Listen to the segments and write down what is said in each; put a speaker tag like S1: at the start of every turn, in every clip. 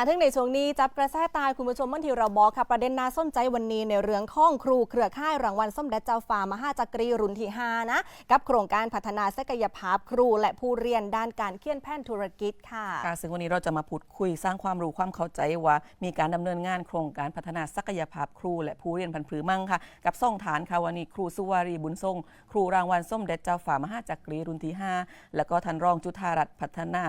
S1: มาถึงในช่วงนี้จับกระแสตายคุณผู้ชมเมื่อที่เราบอกค่ะประเด็นน่าสนใจวันนี้ในเรื่องข้องครูเครือข่ายรางวัลส้มเด็จเจ้าฟ้ามหาจักรีรุ่นที่5นะกับโครงการพัฒนาศักยภาพครู และผู้เรียนด้านการเขียนแผนธุรกิจค่ะ
S2: ค่ะซึ่งวันนี้เราจะมาพูดคุยสร้างความรู้ความเข้าใจว่า มีการดำเนินงานโครงการพัฒนาศักยภาพครู และผู้เรียนพันธุ์ผืมั่งค่ะ กับส่องฐานค่ะวันนี้ครูสุวารีบุญทรงครูรางวัลส้มเด็จเจ้าฝ่ามหาจักรีรุ่นที่ 5 แล้วก็ท่านรองจุธารัตน์พัฒนา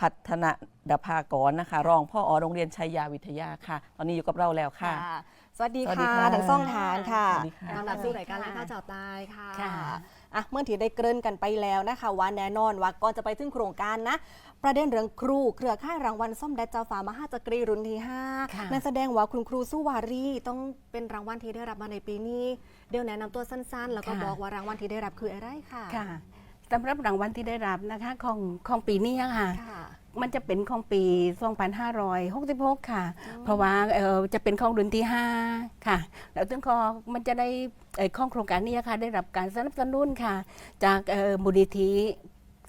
S2: พัฒนา ดภากรนะคะ รองพ่ออโรงเรียนชัยยาวิทยาค่ะ ตอนนี้อยู่กับเราแล้วค่ะ
S1: ค่ะ สวัสดี
S2: สวัสดี
S1: ค่ะ
S2: ค่ะ
S1: ทั้งสองฐานค่ะ
S2: สวัสดีค่ะ
S1: ต้อนรับสู่รายการรายการเจ้าตายค่ะ
S3: ค่ะ
S1: อะ เมื่อที่ได้เกริ่นกันไปแล้วนะคะว่าแน่นอนว่าก่อนจะไปถึงโครงการนะ ประเด็นเรื่องครูเครือข่ายรางวัลส้มเด็จเจ้าฟ้ามหาจักรีรุ่นที่
S3: ค่ะ
S1: 5นั่นแสดงว่าคุณครูสุวารีต้องเป็นรางวัลที่ได้รับมาในปีนี้ เดี๋ยวแนะนำตัวสั้นๆ แล้วก็
S3: ค่ะ
S1: บอกว่ารางวัลที่ได้รับคืออะไรค่ะ
S3: ค่ะสำหรับรางวัลที่ได้รับนะคะของของปีนี้ค่ะ
S1: ค่ะ
S3: มันจะเป็นของปี 2566 ค่ะ เพราะว่าเอ่อจะเป็นของรุ่นที่ 5 ค่ะ แล้วถึงของมันจะได้เอ่อของโครงการนี้ค่ะ ได้รับการสนับสนุนค่ะ จากเอ่อมูลนิธิ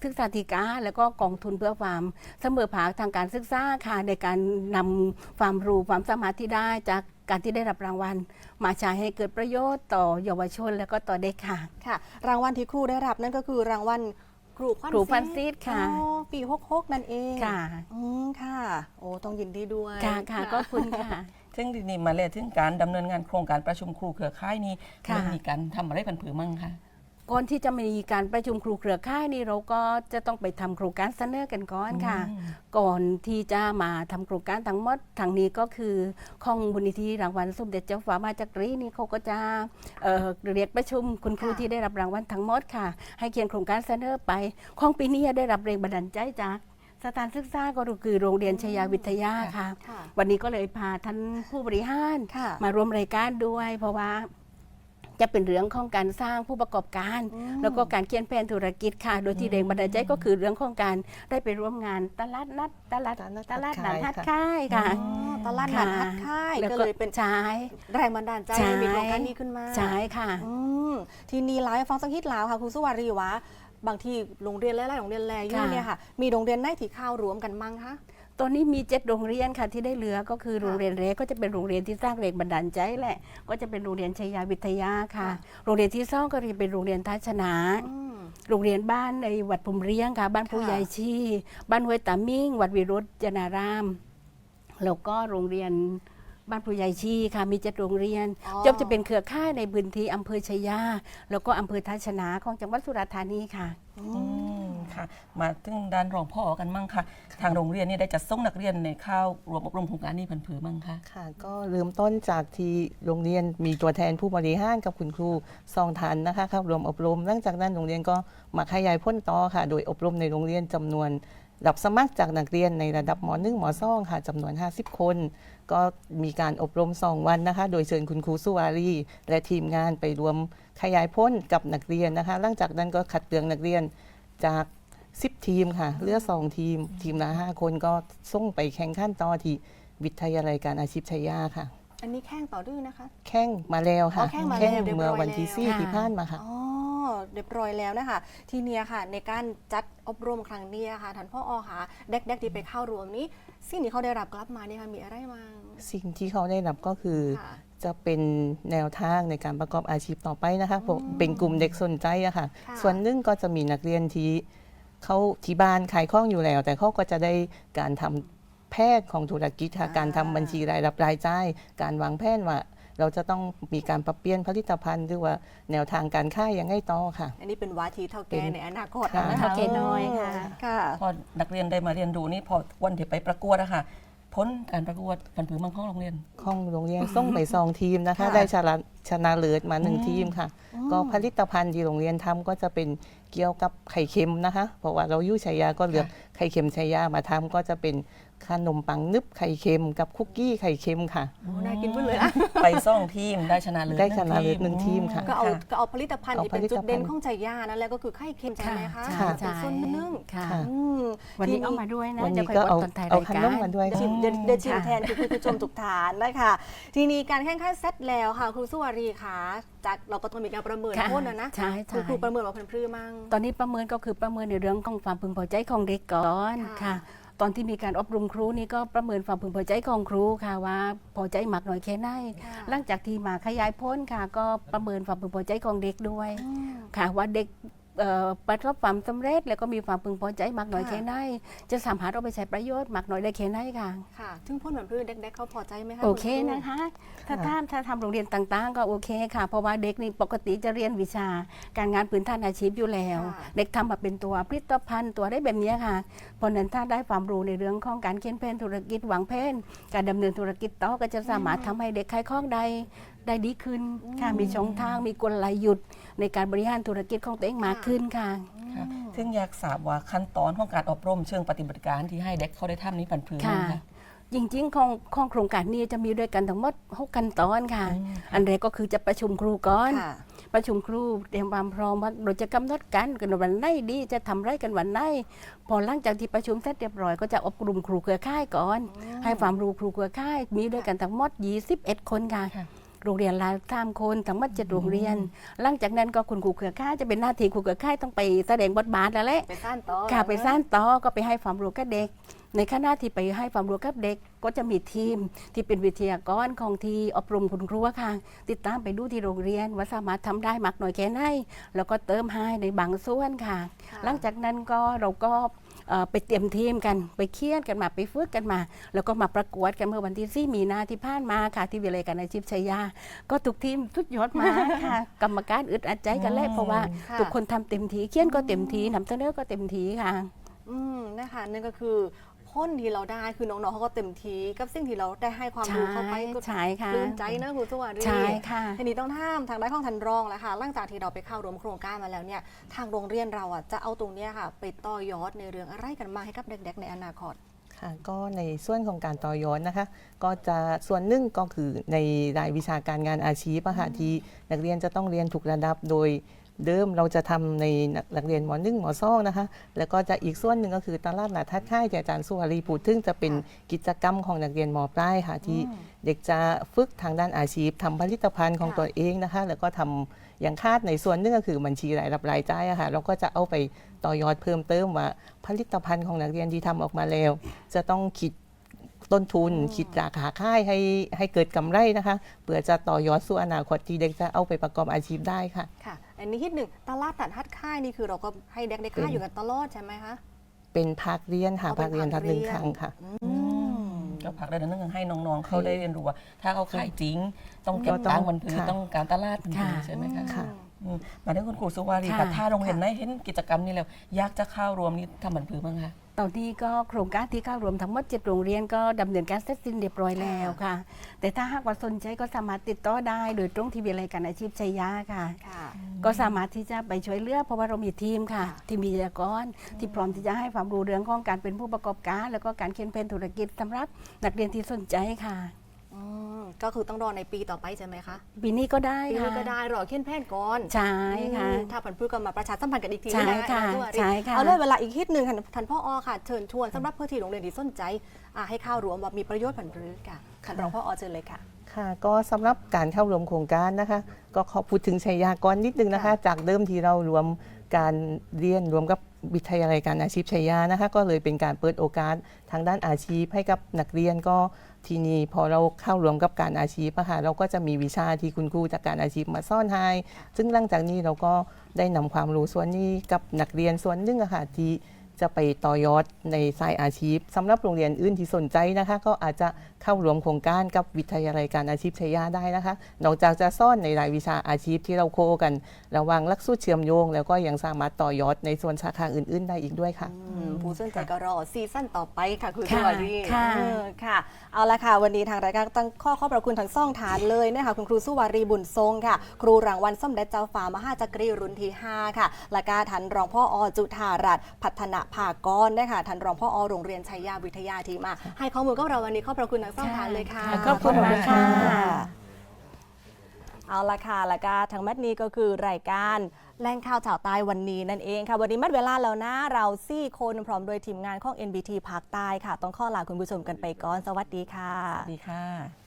S3: ศึกษาธิการแล้วก็กองทุนเพื่อความเสมอภาคทางการศึกษาค่ะในการนำความรู้ความสามารถที่ได้จากการที่ได้รับรางวัล มาใช้ให้เกิดประโยชน์ต่อเยาวชน และก็ต่อเด็กค่ะ
S1: ค่ะ รางวัลที่ครูได้รับนั่นก็คือรางวัล ครูฟัน
S3: ครูฟันซีดค่ะ
S1: อ๋อปี66นั่นเอง
S3: ค่ะ
S1: อืมค่ะ โอ้ต้องยินดีด้วย
S3: ค่ะค่ะก็คุณค่ะ
S2: ซึ่งทีนี้มาเลยถึงการดำเนินงานโครงการประชุมครูเครือข่ายนี้
S3: ค่ะ
S2: มันมีการทำอะไรพันธุ์ผือมั่งคะ
S3: ก่อนที่จะมีการประชุมครูเครือข่ายนี่เราก็จะต้องไปทำโครงการเสนอกันก่อนค่ะ
S2: อืม
S3: ก่อนที่จะมาทำโครงการทั้งหมดทางนี้ก็คือของบุญนิธิรางวัลสมเด็จเจ้าฟ้ามาจากรีนี่เขาก็จะเอ่อเรียกประชุมคุณครูที่ได้รับรางวัลทั้งหมดค่ะ ให้เขียนโครงการเสนอไปของปีนี้ได้รับแรงบันดาลใจจากสถานศึกษาก็คือโรงเรียนชยาวิทยาค่ะ
S1: ค่ะ
S3: วันนี้ก็เลยพาท่านผู้บริหาร
S1: ค่ะ
S3: มาร่วมรายการด้วย เพราะว่า จะเป็นเรื่องของการสร้างผู้ประกอบการ
S1: อืม
S3: แล้วก็การเขียนแผนธุรกิจค่ะ โดยที่แรงบันดาลใจก็คือเรื่องของการได้ไปร่วมงานตลาดนัดตลาด
S4: ตลาดนัด
S3: ตลาด
S4: ฮั
S3: นัด
S4: ด
S3: ฮัด
S4: ค่าย
S3: ค่ายค่ะ
S1: อ๋อตลาดนัดฮัดค่าย
S3: แล้ว
S1: ก็เลยเป็น
S3: ใช่
S1: แรงบันดาลใจ
S3: ใช่
S1: มีโครงการนี้ขึ้นมา
S3: ใช่ค่ะ
S1: อืมทีนี้ไลฟ์ฟังสักฮิตแล้วค่ะครูสุวารีวะบางทีโรงเรียนหลายๆโรงเรียนแลอยู่
S3: ค่ะ
S1: เนี่ยค่ะ มีโรงเรียนไหนที่เข้ารวมกันมั้งคะ
S3: ตอนนี้มีเจ็ดโรงเรียนค่ะที่ได้เหลือก็คือ
S1: ค่ะ
S3: โรงเรียนแรกก็จะเป็นโรงเรียนที่สร้างแรงบันดาลใจแหละ ก็จะเป็นโรงเรียนชัยยาวิทยาค่ะ
S1: ค่ะ
S3: โรงเรียนที่สองก็จะเป็นโรงเรียนทัชนะ
S1: อืม
S3: โรงเรียนบ้านในวัดภูมิเรียงค่ะ บ้านผู้
S1: ค่ะ
S3: ใหญ่ชีบ้านห้วยตามิ่ง วัดวิรุธจนารามแล้วก็โรงเรียนบ้านผู้ใหญ่ชีค่ะมีเจ็ดโรงเรียน
S1: อ๋อ
S3: จบจะเป็นเครือข่ายในพื้นที่อำเภอชยาแล้วก็อำเภอทัชนะของจังหวัดสุราษฎร์ธานีค่ะ
S2: อืม ค่ะ มาถึงด้านรองพ่อกันมั่งค่ะ ทางโรงเรียนนี่ได้จัดส่งนักเรียนในข้าวรวมอบรมโครงการนี้พันธุ์ผือมั่งค่ะ
S4: ค่ะ ก็เริ่มต้นจากที่โรงเรียนมีตัวแทนผู้บริหารกับคุณครูสองทันนะคะครับรวมอบรมหลังจากนั้นโรงเรียนก็มาขยายพ้นต่อค่ะ โดยอบรมในโรงเรียนจำนวน รับสมัครจากนักเรียนในระดับม .1 ม .2 ค่ะจำนวน 50 คน ก็มีการอบรม 2 วันนะคะ โดยเชิญคุณครูสุวารีและทีมงานไปรวมขยายพ้นกับนักเรียนนะคะ หลังจากนั้นก็คัดเลือกนักเรียนจาก 10 ทีมค่ะเหลือ2ทีม ทีมละ5คนก็ส่งไปแข่งขันต่อที่วิทยาลัยการอาชีพชัยยาค่ะ
S1: อันนี้แข้งต่อดื้อนะคะ
S4: แข่งมาแล้วค่ะ
S1: อ๋อแข่งมาแล้วเรียบร้อย
S4: เมื่อวันที่
S1: แล้ว
S4: สี่
S3: ค่ะ
S4: ที่ผ่านมาค่ะ
S1: อ๋อ เรียบร้อยแล้วนะคะ ทีเนี้ยค่ะ ในการจัดอบรมครั้งเนี้ยค่ะท่านพ่ออค่ะเด็กๆที่ไปเข้ารวมนี้ สิ่งที่เขาได้รับกลับมาเนี่ยค่ะมีอะไรบ้าง
S4: สิ่งที่เขาได้รับก็คือ
S1: ค่ะ
S4: จะเป็นแนวทางในการประกอบอาชีพต่อไปนะคะผมเป็นกลุ่มเด็กสนใจอะค่ะ
S1: ค่ะ
S4: ส่วนหนึ่งก็จะมีนักเรียนที่เขาที่บ้านขายข้องอยู่แล้ว แต่เขาก็จะได้การทำแพทย์ของธุรกิจค่ะ
S1: อ่า
S4: การทำบัญชีรายรับรายจ่ายการวางแผนว่า เราจะต้องมีการปรับเปลี่ยนผลิตภัณฑ์หรือว่าแนวทางการค่ายยังไงต่อค่ะ
S1: อันนี้เป็นวาทีเท่าแก่
S4: เป็น
S1: ในอนาคต
S4: ค่ะ
S1: นะคะ
S3: เท่าแก่น้อยค่ะ
S1: ค่ะ
S2: พอนักเรียนได้มาเรียนรู้นี่พอวันที่ไปประกวดอะค่ะพ้นการประกวดพันธุ์ผือมั่งของโรงเรียน
S4: ของโรงเรียนส่งไปสองทีมนะคะ
S1: ค่ะ
S4: ได้ชนะ ชนะเลิศมาหนึ่ง
S2: อืม
S4: ทีมค่ะ ก็ผลิตภัณฑ์ที่โรงเรียนทำก็จะเป็นเกี่ยวกับไข่เค็มนะคะ เพราะว่าเราอยู่ชัยยาก็เลือกไข่เค็มชัยยามาทำก็จะเป็นขนมปังนึบไข่เค็มกับคุกกี้ไข่เค็มค่ะ
S1: โอ้น่ากินพุ่นเลยนะ
S2: ไปซ่องทีมได้ชนะเลิศ
S4: ได้ชนะเลิศหนึ่งทีมค่ะ
S1: ก็เอาก็เอาผลิตภัณฑ์ที่เป็น
S4: เอาผลิต
S1: จุดเด่น
S4: ภัณฑ์
S1: ของใจย่านั่นแหละก็คือไข่เค็มใช่ไหมคะ
S3: ค่ะ
S1: เป็นส่วนหนึ่ง
S3: ค่ะ
S4: ค่ะ
S1: อืม
S3: วันนี้
S1: ที
S3: เอามาด้วยนะ
S4: วัน
S3: จะ
S4: นี้
S3: ค่อย
S4: ก็
S3: บอ
S4: เอา
S3: กตอนท้าย
S4: เอา
S3: ราย
S4: ข
S3: กานร
S4: มมาด้วย
S1: เดี๋ยวชิม
S4: ค่ะ
S1: เดี๋ยวเดี๋ยวชิม
S3: ค่ะ
S1: แทนคือคุณผู้ชมทุกฐานนะคะทีนี้การแข่งขันเซตแล้วค่ะครูสุวารีค่ะจากเราก็ต้องมีการประเมิน
S3: ค่ะ
S1: โทษนะนะ
S3: ใช่
S1: คือ
S3: ใช่
S1: ครูประเมินว่าเพันพรือมั่ง
S3: ตอนนี้ประเมินก็คือประเมินในเรื่องของความพึงพอใจของเด็กก่อน
S1: ค่ะ
S3: ค่ะ ตอนที่มีการอบรมครูนี่ก็ประเมินความพึงพอใจของครูค่ะว่าพอใจมากน้อยแค่ไหนหลังจากที่มาขยายพ้นค่ะ ก็ประเมินความพึงพอใจของเด็กด้วยค่ะว่าเด็ก เอ่อประสบความสำเร็จ แล้วก็มีความพึงพอใจมากน้อย
S1: ค่ะ
S3: แค่ไหนจะสามารถเอาไปใช้ประโยชน์มากน้อยได้แค่ไหนค่ะ
S1: ค่ะถึงพ่นเหมือนพื้นเด็กๆเขาพอใจไหมคะ
S3: โอเค
S1: ณรู
S3: นะคะ ถ้าท่านถ้าทำโรงเรียนต่างๆ ก็โอเคค่ะ เพราะว่าเด็กนี่ปกติจะเรียนวิชา การงานพื้นฐานอาชีพอยู่แล้ว
S1: ค่ะ
S3: เด็กทำมาเป็นตัวผลิตภัณฑ์ตัวได้แบบเนี้ยค่ะ เพราะฉะนั้นถ้าได้ความรู้ในเรื่องของการเขียนแผนธุรกิจวางแผนการดำเนินธุรกิจต่อก็จะสามารถทำให้เด็กขายของได้ได้ดีขึ้นค่ะมีช่องทางมีกลยุทธ์ ในการบริหารธุรกิจของตัวเองมากขึ้นค่ะ
S2: ค่ะซึ่งอยากทราบว่าขั้นตอนของการอบรมเชิงปฏิบัติการที่ให้เด็กเขาได้ทำนี้ผันผืน
S3: ค่ะ
S2: นะคะ
S3: จริงๆของของโครงการนี้จะมีด้วยกันทั้งหมด6ขั้นตอนค่ะอันแรกก็คือจะประชุมครูก่อน
S1: ค่ะ
S3: ประชุมครูเตรียมความพร้อมว่าเราจะกำหนดกันกันวันไหนดีจะทำไรกันวันไหนพอหลังจากที่ประชุมเสร็จเรียบร้อยก็จะอบรมครูเครือข่ายก่อน ให้ความรู้ครูเครือข่ายมีด้วยกันทั้งหมด21คนค่ะ
S2: ค่ะ
S3: โรงเรียนละสามคนทั้งหมดเจ็ดโรงเรียน หลังจากนั้นก็คุณครูเครือข่ายจะเป็นหน้าที่ครูเครือข่ายต้องไปแสดงบทบาทแล้วแหละ
S1: ไปสร้างต่อ
S3: ค่ะไปสร้างต่อก็ไปให้ความรู้กับเด็ก ในขณะที่ไปให้ความรู้กับเด็กก็จะมีทีมที่เป็นวิทยากรของที่อบรมคุณครูอะค่ะ ติดตามไปดูที่โรงเรียนว่าสามารถทำได้มากน้อยแค่ไหนแล้วก็เติมให้ในบางส่วนค่ะ
S1: ค่ะ
S3: หลังจากนั้นก็เราก็เอ่อ ไปเตรียมทีมกันไปเคียนกันมาไปฝึกกันมา แล้วก็มาประกวดกันเมื่อวันที่สี่มีนาที่ผ่านมาค่ะ ที่วิเลยการอาชีพชัยยา ก็ทุกทีมทุกยอดมาค่ะ กรรมการอึดอัดใจกันแหละเพราะว่า
S1: ค่ะ
S3: ทุกคนทำเต็มทีเคียนก็เต็มทีนำเสนอก็เต็มทีค่ะ
S1: อืมนะคะนั่นก็คือ พ่นที่เราได้คือน้องๆเขาก็เต็มที่กับสิ่งที่เราได้ให้ความรู้เข้าไปก็
S3: ใช่ค่ะ
S1: ปลื้มใจนะคุณสวัสดี
S3: ใช่ค่ะ
S1: ทีนี้ต้องท่ามทางด้านของทันรองแล้วค่ะหลังจากที่เราไปเข้าร่วมโครงการมาแล้วเนี่ยทางโรงเรียนเราอะจะเอาตรงเนี้ยค่ะไปต่อยอดในเรื่องอะไรกันมาให้กับเด็กๆในอนาคต
S4: ค่ะก็ในส่วนของการต่อยอดนะคะ ก็จะส่วนหนึ่งก็คือในรายวิชาการงานอาชีพอะค่ะที่นักเรียนจะต้องเรียนถูกระดับโดย เดิมเราจะทำในนักเรียนมหนึ่งมสองนะคะ แล้วก็จะอีกส่วนหนึ่งก็คือตลาดหนาทัดค่ายที่อาจารย์สุวารีพูดถึงจะเป็นกิจกรรมของนักเรียนมปลายค่ะ ที่เด็กจะฝึกทางด้านอาชีพทำผลิตภัณฑ์ของ
S1: ค่ะ
S4: ตัวเองนะคะ แล้วก็ทำอย่างคาดในส่วนหนึงก็คือบัญชีรายรับรายจ่ายอะค่ะเราก็จะเอาไปต่อยอดเพิ่มเติมว่าผลิตภัณฑ์ของนักเรียนที่ทำออกมาแล้ว จะต้องคิด ต้นทุนคิดราคาค่ายให้ให้เกิดกำไรนะคะเพื่อจะต่อยอดสู่อนาคตที่เด็กจะเอาไปประกอบอาชีพได้ค่ะ
S1: ค่ะ อันนี้คิดหนึ่งตลาดตัดฮัดค่ายนี่คือเราก็ให้เด็กได้ค่ายอยู่กันตลอดใช่ไหมคะ
S4: เป็นภาคเรียนค่ะ
S1: เอาเป็น
S4: ภาคเรียน
S1: ภา
S4: ทั
S1: ค
S4: ดหนึ่ง
S1: เรียน
S4: ครั้งค่ะ
S1: อืม
S2: ก็ผลักดันเรื่องให้น้องๆเขาได้เรียนรู้ว่าถ้าเขาขายจริง ต้องเก็บ
S4: ก็ต้อง
S2: ตังค์มันถือ
S4: ค่ะ
S2: ต้องการตลาดมันถือ
S3: ค่ะ
S2: ใช่ไหมคะ
S4: ค่ะ
S2: อืมมาถึงคุณครูสุวารี
S3: ค่ะ
S2: ค่ะถ้าโรงเรียนไหนเห็นกิจกรรมนี้แล้วอยากจะเข้ารวมนี่ทำบันพือบ้างคะ
S3: ตอนนี้ก็โครงการที่เข้ารวมทั้งหมดเจ็ดโรงเรียนก็ดำเนินการเสร็จสิ้นเรียบร้อยแล้วค่ะ แต่ถ้าหากว่าสนใจก็สามารถติดต่อได้โดยตรงที่วิทยาลัยการอาชีพชัยยาค่ะ
S1: ค่ะ
S3: ก็สามารถที่จะไปช่วยเหลือเพราะว่าเรามีทีมค่ะ
S1: ค่ะ
S3: ทีมวิทยากรที่พร้อมที่จะให้ความรู้เรื่องของการเป็นผู้ประกอบการ แล้วก็การเขียนแผนธุรกิจสำหรับนักเรียนที่สนใจค่ะ
S1: อืม ก็คือต้องรอในปีต่อไปใช่ไหมคะ
S3: ปีนี้ก็ได้
S1: ปี
S3: ค่ะ
S1: นี้ก็ได้รอเขียนแผนก่อน
S3: ใช่ค่ะ
S1: อืมถ้าผันพืชก็มาประชาสัมพันธ์กันอีกที
S3: ใช่
S1: น
S3: ค่ะ
S1: อาจารย์สุวารี
S3: ใช่ค่ะ
S1: เอาเลยเวลาอีกทิศหนึ่งค่ะท่านพ่ออค่ะเชิญชวนสำหรับเพื่อที่โรงเรียนที่สนใจอ่าให้เข้ารวมว่ามีประโยชน์ผันพืชค่ะท่านรองพ่ออเชิญเลยค่ะ
S4: ค่ะก็สำหรับการเข้ารวมโครงการนะคะ ก็ขอพูดถึงชัยยากรนิดนึงนะคะ
S1: ค่ะ
S4: จากเดิมที่เรารวม การเรียนรวมกับวิทยาลัยการอาชีพชัยยานะคะก็เลยเป็นการเปิดโอกาสทางด้านอาชีพให้กับนักเรียนก็ทีนี้พอเราเข้ารวมกับการอาชีพอะค่ะเราก็จะมีวิชาที่คุณครูจากการอาชีพมาซ่อนให้ซึ่งหลังจากนี้เราก็ได้นำความรู้ส่วนนี้กับนักเรียนส่วนหนึ่งอะค่ะที่ จะไปต่อยอดในสายอาชีพสำหรับโรงเรียนอื่นที่สนใจนะคะ ก็อาจจะเข้ารวมโครงการกับวิทยาลัยการอาชีพชัยยาได้นะคะ นอกจากจะซ่อนในรายวิชาอาชีพที่เราโคกัน ระหว่างหลักสูตรเชื่อมโยง แล้วก็ยังสามารถต่อยอดในส่วนสาขาอื่น ๆ ได้อีกด้วยค่ะ
S1: อืมผู้สนใจก็รอซีซั่นต่อไปค่ะคุณส
S3: ค่ะ
S1: วัสดี
S3: ค่ะ
S1: เออค่ะเอาละค่ะ วันนี้ทางรายการต้องข้อขอบพระคุณทั้งสองฐานเลยนะคะคุณครูสุวารีบุญทรงค่ะ ครูรางวัลส้มเด็จเจ้าฟ้ามหาจักรีรุ่นที่5ค่ะและก็ทันรองพ่ออจุธารัตน์พัฒนาภากรนะคะทันรองพ่ออโรงเรียนชัยยาวิทยาทีมา ให้ข้อมูลกับเราวันนี้ขอบพระคุณทั้งสองฐานเลยค่ะ
S3: ขอบคุณมากค่ะ
S1: เอาละค่ะแล้วก็ทั้งแมตนี้ก็คือรายการแรงข่าวชาวใต้วันนี้นั่นเองค่ะ วันนี้มัดเวลาแล้วนะ เราสี่คนพร้อมโดยทีมงานของ NBT ภาคใต้ค่ะ ต้องข้อลาคุณผู้ชมกันไปก่อน สวัสดีค่ะ
S2: สวัสดีค่ะ